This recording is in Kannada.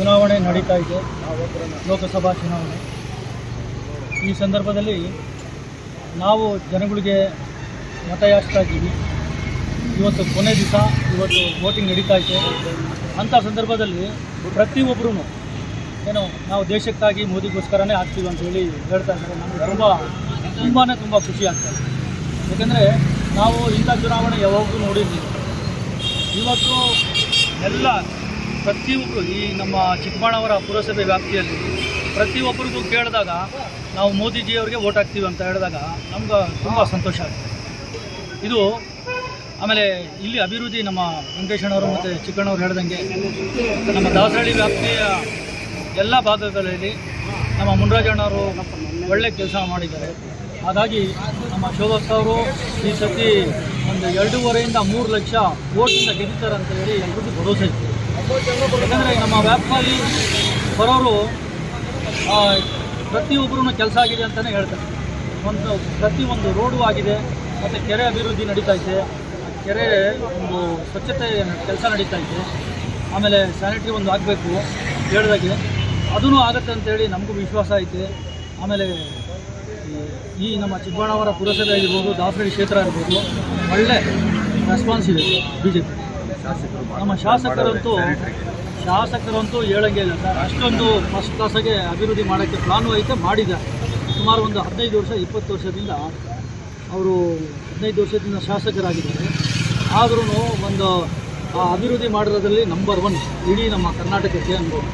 ಚುನಾವಣೆ ನಡೀತಾ ಇದೆ. ಲೋಕಸಭಾ ಚುನಾವಣೆ. ಈ ಸಂದರ್ಭದಲ್ಲಿ ನಾವು ಜನಗಳಿಗೆ ಮತಯಾಚ್ತಾ ಇದ್ದೀವಿ ಇವತ್ತು ಕೊನೆ ದಿವಸ ಇವತ್ತು ವೋಟಿಂಗ್ ನಡೀತಾ ಇದೆ. ಅಂಥ ಸಂದರ್ಭದಲ್ಲಿ ಪ್ರತಿಯೊಬ್ಬರೂ ಏನು ನಾವು ದೇಶಕ್ಕಾಗಿ ಮೋದಿಗೋಸ್ಕರನೇ ಆಗ್ತೀವಿ ಅಂತ ಹೇಳಿ ಹೇಳ್ತಾ ಇದ್ದಾರೆ. ನಮಗೆ ತುಂಬ ತುಂಬಾ ತುಂಬ ಖುಷಿ ಆಗ್ತದೆ ಯಾಕೆಂದರೆ ನಾವು ಇಂಥ ಚುನಾವಣೆ ಯಾವಾಗಲೂ ನೋಡಿದ್ದೀವಿ ಇವತ್ತು ಎಲ್ಲ ಪ್ರತಿಯೊಬ್ಬರು ಈ ನಮ್ಮ ಚಿಕ್ಕಬಳ್ಳಾಪುರ ಪುರಸಭೆ ವ್ಯಾಪ್ತಿಯಲ್ಲಿ ಪ್ರತಿಯೊಬ್ಬರಿಗೂ ಕೇಳಿದಾಗ ನಾವು ಮೋದಿಜಿಯವರಿಗೆ ಓಟ್ ಹಾಕ್ತೀವಿ ಅಂತ ಹೇಳಿದಾಗ ನಮ್ಗೆ ತುಂಬ ಸಂತೋಷ ಆಗುತ್ತೆ. ಇದು ಆಮೇಲೆ ಇಲ್ಲಿ ಅಭಿವೃದ್ಧಿ ನಮ್ಮ ವೆಂಕಟೇಶಣ್ಣವರು ಮತ್ತು ಚಿಕ್ಕಣ್ಣವ್ರು ಹೇಳ್ದಂಗೆ ನಮ್ಮ ದಾಸರಳ್ಳಿ ವ್ಯಾಪ್ತಿಯ ಎಲ್ಲ ಭಾಗಗಳಲ್ಲಿ ನಮ್ಮ ಮುನ್ರಾಜಣ್ಣವರು ಒಳ್ಳೆ ಕೆಲಸ ಮಾಡಿದ್ದಾರೆ. ಹಾಗಾಗಿ ನಮ್ಮ ಶೋಭಸ್ ಅವರು ಈ ಸತಿ ಒಂದು ಎರಡೂವರೆಯಿಂದ ಮೂರು ಲಕ್ಷ ಓಟಿಂದ ಗೆದ್ದಿದ್ದಾರೆ ಅಂತ ಹೇಳಿ ಎಲ್ರಿಗೂ ಭರವಸೆ ಇತ್ತು ಯಾಕಂದರೆ ನಮ್ಮ ವ್ಯಾಪ್ತಿಯಲ್ಲಿ ಬರೋರು ಪ್ರತಿಯೊಬ್ಬರೂ ಕೆಲಸ ಆಗಿದೆ ಅಂತಲೇ ಹೇಳ್ತಾರೆ. ಒಂದು ಪ್ರತಿಯೊಂದು ರೋಡು ಆಗಿದೆ, ಮತ್ತು ಕೆರೆ ಅಭಿವೃದ್ಧಿ ನಡೀತಾ ಇದೆ, ಕೆರೆ ಒಂದು ಸ್ವಚ್ಛತೆ ಕೆಲಸ ನಡೀತಾ ಇದೆ, ಆಮೇಲೆ ಸ್ಯಾನಿಟ್ರಿ ಒಂದು ಆಗಬೇಕು ಹೇಳಿದಾಗೆ. ಅದೂ ಆಗುತ್ತೆ ಅಂತೇಳಿ ನಮಗೂ ವಿಶ್ವಾಸ ಐತೆ. ಆಮೇಲೆ ಈ- ನಮ್ಮ ಚಿಕ್ಕಬಳ್ಳಾಪುರ ಪುರಸಭೆ ಆಗಿರ್ಬೋದು, ದಾಸರಳ್ಳಿ ಕ್ಷೇತ್ರ ಆಗಿರ್ಬೋದು, ಒಳ್ಳೆ ರೆಸ್ಪಾನ್ಸ್ ಇದೆ ಬಿ ಜೆ ಪಿ ನಮ್ಮ ಶಾಸಕರಂತೂ ಶಾಸಕರಂತೂ ಹೇಳಂಗೆ ಇಲ್ಲ ಸರ್. ಅಷ್ಟೊಂದು ಫಸ್ಟ್ ಕ್ಲಾಸಾಗೆ ಅಭಿವೃದ್ಧಿ ಮಾಡೋಕ್ಕೆ ಪ್ಲಾನು ಐತೆ ಮಾಡಿದ್ದಾರೆ. ಸುಮಾರು ಒಂದು ಹದಿನೈದು ವರ್ಷ ಇಪ್ಪತ್ತು ವರ್ಷದಿಂದ ಅವರು ಹದಿನೈದು ವರ್ಷದಿಂದ ಶಾಸಕರಾಗಿದ್ದಾರೆ. ಆದ್ರೂ ಒಂದು ಆ ಅಭಿವೃದ್ಧಿ ಮಾಡಿರೋದ್ರಲ್ಲಿ ನಂಬರ್ ಒನ್ ಇಡೀ ನಮ್ಮ ಕರ್ನಾಟಕಕ್ಕೆ ಅನ್ಬೋದು